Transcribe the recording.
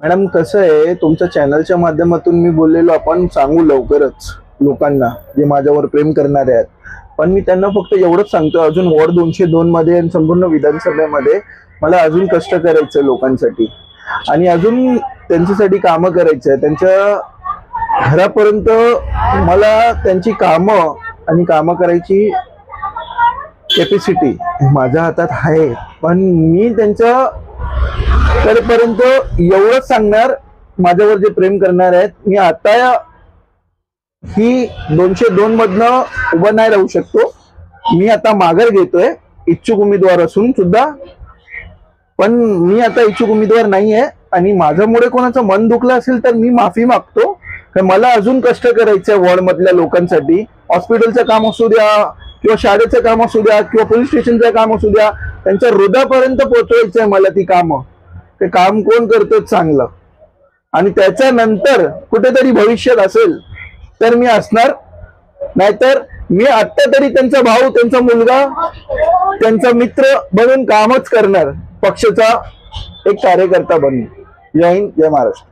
Madam कसं आहे तुमच्या चॅनलच्या माध्यमातून मी बोललेलो आपण सांगू लवकरच लोकांना जे माझ्यावर प्रेम करणारे आहेत. पण मी त्यांना फक्त एवढंच सांगतो अजून वॉर्ड दोनशे दोन मध्ये आणि संपूर्ण विधानसभेमध्ये मला अजून कष्ट करायचं लोकांसाठी. आणि अजून त्यांच्यासाठी कामं करायचं आहे त्यांच्या घरापर्यंत मला त्यांची कामं आणि कामं करायची कॅपॅसिटी माझ्या हातात आहे. पण मी त्यांच्या पर्यंत एवढंच सांगणार माझ्यावर जे प्रेम करणार आहेत मी आता ही दोनशे दोन मधनं उभं नाही राहू शकतो. मी आता माघार घेतोय इच्छुक उमेदवार असून सुद्धा. पण मी आता इच्छुक उमेदवार नाही आहे आणि माझ्यामुळे कोणाचं मन दुखलं असेल तर मी माफी मागतो. कारण मला अजून कष्ट करायचं आहे वॉर्ड मधल्या लोकांसाठी. हॉस्पिटलचं काम असू द्या किंवा शाळेचं काम असू द्या किंवा पोलीस स्टेशनचं काम असू द्या त्यांच्या हृदयापर्यंत पोहोचवायचं आहे मला ती कामं. ते काम कोण करतं चांगलं. आणि त्याच्यानंतर कुठेतरी भविष्यात असेल तर मी असणार. नाहीतर मी आत्ता तरी त्यांचा भाऊ त्यांचा मुलगा त्यांचा मित्र बनून कामच करणार पक्षाचा एक कार्यकर्ता बनून. जय हिंद जय महाराष्ट्र.